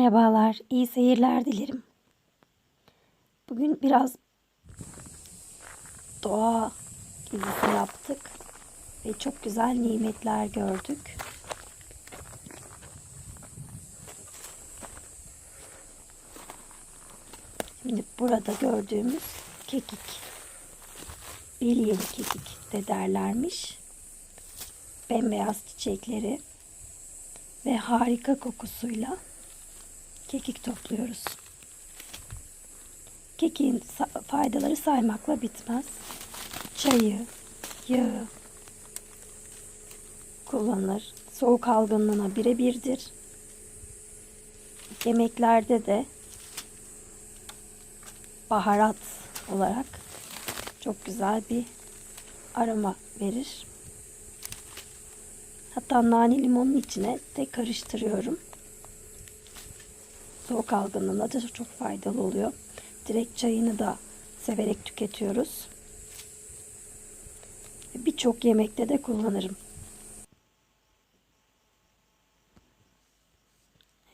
Merhabalar, iyi seyirler dilerim. Bugün biraz doğa gezisi yaptık ve çok güzel nimetler gördük. Şimdi burada gördüğümüz kekik. Bilyeli kekik de derlermiş. Bembeyaz çiçekleri ve harika kokusuyla kekik topluyoruz. Kekiğin faydaları saymakla bitmez. Çayı, yağı kullanılır. Soğuk algınlığına birebirdir. Yemeklerde de baharat olarak çok güzel bir aroma verir. Hatta nane limonun içine de karıştırıyorum. Soğuk algınlığına da çok faydalı oluyor. Direkt çayını da severek tüketiyoruz. Birçok yemekte de kullanırım.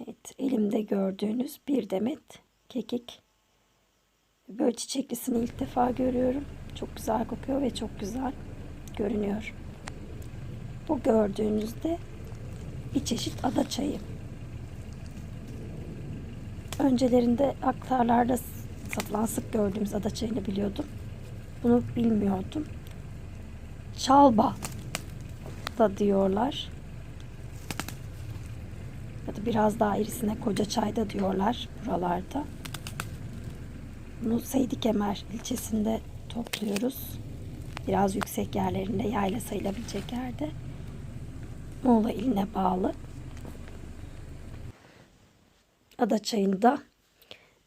Evet, elimde gördüğünüz bir demet kekik. Böyle çiçeklisini ilk defa görüyorum. Çok güzel kokuyor ve çok güzel görünüyor. Bu gördüğünüzde bir çeşit ada çayı. Öncelerinde aktarlarda satılan sık gördüğümüz ada çayını biliyordum. Bunu bilmiyordum. Çalba da diyorlar. Ya da biraz daha irisine koca çay da diyorlar buralarda. Bunu Seydi Kemer ilçesinde topluyoruz. Biraz yüksek yerlerinde yayla sayılabilecek yerde. Muğla iline bağlı. Ada çayında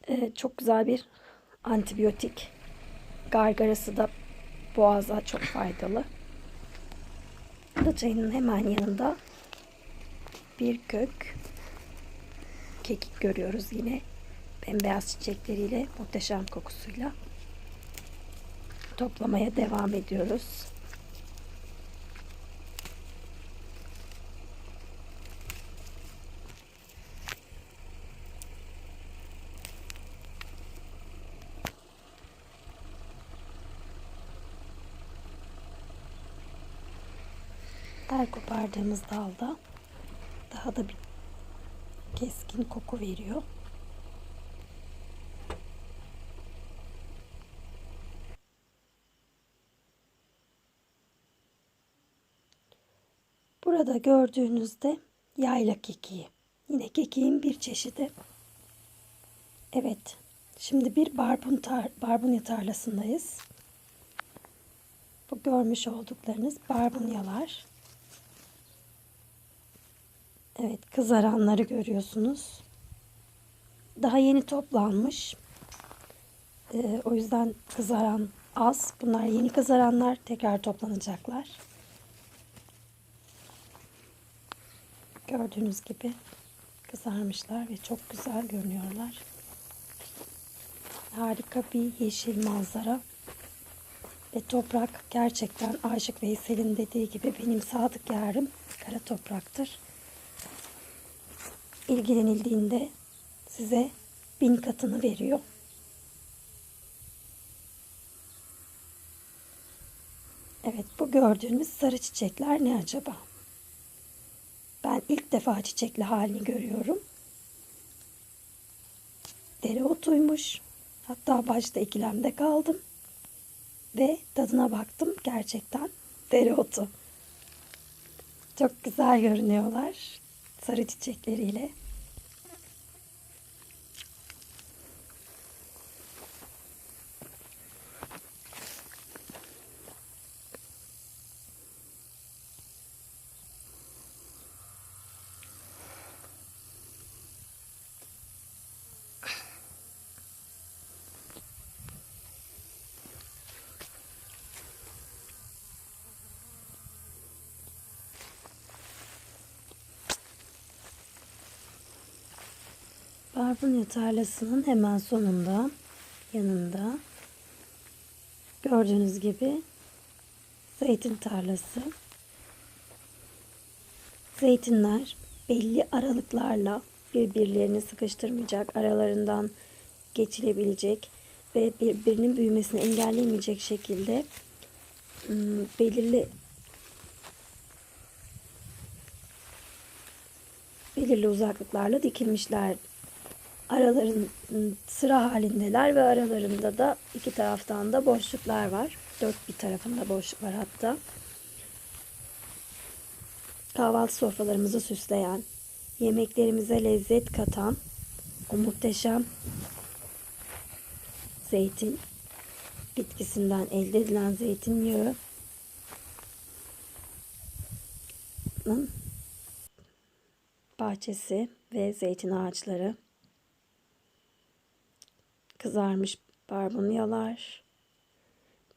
e, çok güzel bir antibiyotik. Gargarası da boğaza çok faydalı. Ada çayının hemen yanında bir kök kekik görüyoruz yine. Bembeyaz çiçekleriyle muhteşem kokusuyla toplamaya devam ediyoruz. Her kopardığımız dalda daha da bir keskin koku veriyor. Burada gördüğünüzde yayla kekiği. Yine kekiğin bir çeşidi. Evet. Şimdi bir barbun tar barbunya tarlasındayız. Bu görmüş olduklarınız barbunyalar. Evet kızaranları görüyorsunuz. Daha yeni toplanmış. Ee, o yüzden kızaran az. Bunlar yeni kızaranlar tekrar toplanacaklar. Gördüğünüz gibi kızarmışlar ve çok güzel görünüyorlar. Harika bir yeşil manzara. Ve toprak gerçekten Aşık Veysel'in dediği gibi benim sadık yarım kara topraktır. İlgilenildiğinde size bin katını veriyor. Evet bu gördüğünüz sarı çiçekler ne acaba? Ben ilk defa çiçekli halini görüyorum. Dereotuymuş. Hatta başta ikilemde kaldım. Ve tadına baktım. Gerçekten dereotu. Çok güzel görünüyorlar. Sarı çiçekleriyle. Barbunya tarlasının hemen sonunda yanında gördüğünüz gibi zeytin tarlası. Zeytinler belli aralıklarla birbirlerini sıkıştırmayacak, aralarından geçilebilecek ve birbirinin büyümesini engelleyemeyecek şekilde ım, belirli belirli uzaklıklarla dikilmişler. Araların ım, sıra halindeler ve aralarında da iki taraftan da boşluklar var. Dört bir tarafında boşluk var hatta. Kahvaltı sofralarımızı süsleyen, yemeklerimize lezzet katan o muhteşem zeytin bitkisinden elde edilen zeytinyağı bahçesi ve zeytin ağaçları kızarmış barbunyalar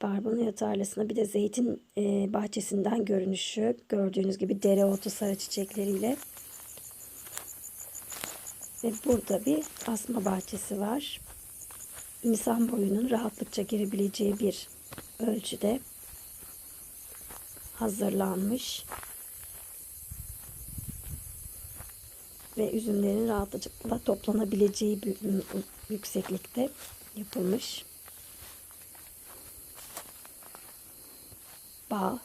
barbunya tarlasına bir de zeytin e, bahçesinden görünüşü gördüğünüz gibi dereotu sarı çiçekleriyle. Ve burada bir asma bahçesi var. İnsan boyunun rahatlıkça girebileceği bir ölçüde hazırlanmış ve üzümlerin rahatlıkla toplanabileceği yükseklikte yapılmış. Bağ.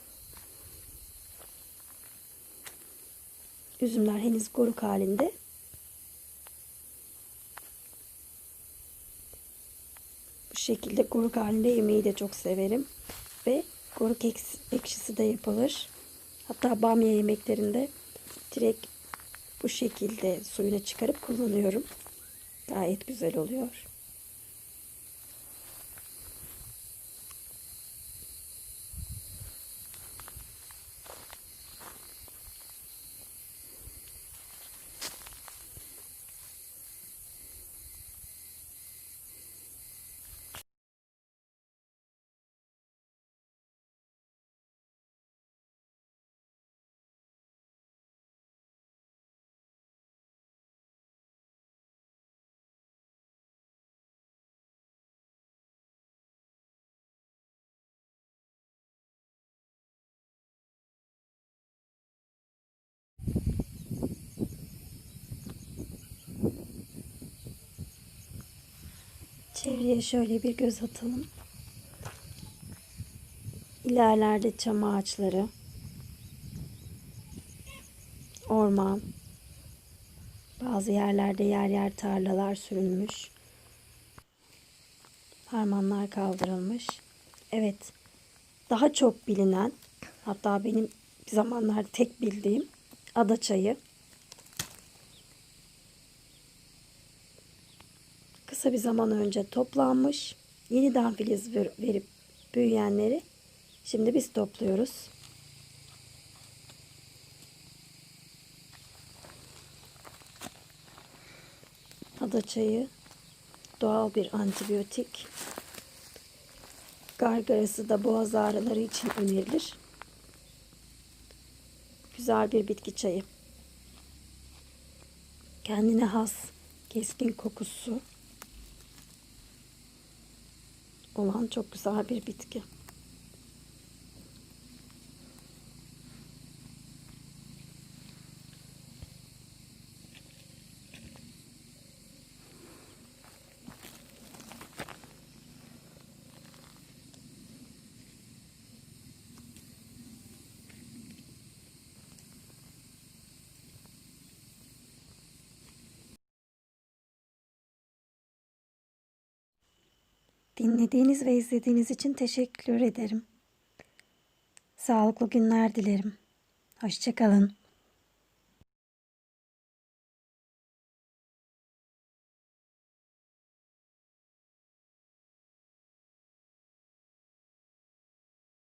Üzümler henüz goruk halinde. Bu şekilde goruk halinde yemeği de çok severim. Ve goruk ekşisi de yapılır. Hatta bamya yemeklerinde direkt bu şekilde suyunu çıkarıp kullanıyorum. Gayet güzel oluyor. Çevreye şöyle bir göz atalım. İlerlerde çam ağaçları, orman, bazı yerlerde yer yer tarlalar sürülmüş. Harmanlar kaldırılmış. Evet, daha çok bilinen, hatta benim zamanlar tek bildiğim ada çayı. Kısa bir zaman önce toplanmış. Yeniden filiz verip büyüyenleri şimdi biz topluyoruz. Adaçayı doğal bir antibiyotik. Gargarası da boğaz ağrıları için önerilir. Güzel bir bitki çayı. Kendine has keskin kokusu olan çok güzel bir bitki. Dinlediğiniz ve izlediğiniz için teşekkür ederim. Sağlıklı günler dilerim. Hoşçakalın.